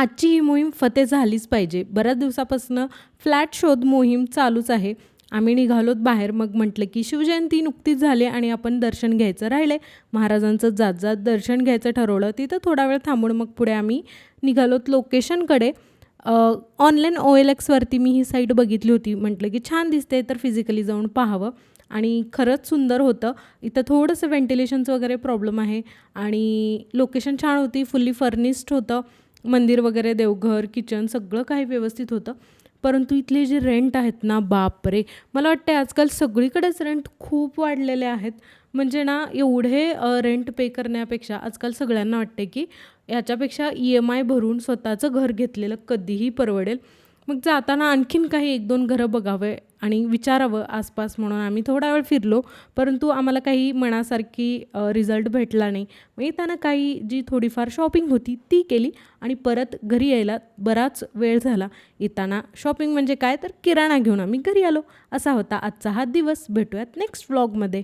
आजची ही मोहीम फते झालीच पाहिजे. बऱ्याच दिवसापासून फ्लॅट शोध मोहीम चालूच आहे. आम्ही निघालोत बाहेर. मग म्हटलं की शिवजयंती नुकतीच झाली आणि आपण दर्शन घ्यायचं राहिले महाराजांचं जात जात दर्शन घ्यायचं ठरवलं. तिथं थोडा वेळ थांबून मग पुढे आम्ही निघालोत लोकेशनकडे. ऑनलाईन ओ एल एक्सवरती मी ही साईट बघितली होती. म्हटलं की छान दिसते तर फिजिकली जाऊन पाहावं. आणि खरंच सुंदर होतं. इथं थोडंसं व्हेंटिलेशनचं वगैरे प्रॉब्लेम आहे. आणि लोकेशन छान होती. फुल्ली फर्निस्ड होतं. मंदिर वगैरे देवघर किचन सगळं काही व्यवस्थित होतं. परंतु इथले जे रेंट आहेत ना बापरे! मला वाटते आजकाल सगळीकडेच रेंट खूप वाढलेले आहेत. म्हणजे ना एवढे रेंट पे करण्यापेक्षा आजकाल सगळ्यांना वाटते की ह्याच्यापेक्षा ई एम आय भरून स्वतःचं घर घेतलेलं कधीही परवडेल. मग जाताना आणखीन काही एक दोन घरं बघावे आणि विचारावं आसपास म्हणून आम्ही थोडा वेळ फिरलो. परंतु आम्हाला काही मनासारखी रिझल्ट भेटला नाही. मग येताना काही जी थोडीफार शॉपिंग होती ती केली आणि परत घरी यायला बराच वेळ झाला. येताना शॉपिंग म्हणजे काय? तर किराणा घेऊन आम्ही घरी आलो. असा होता आजचा हा दिवस. भेटूयात नेक्स्ट व्लॉगमध्ये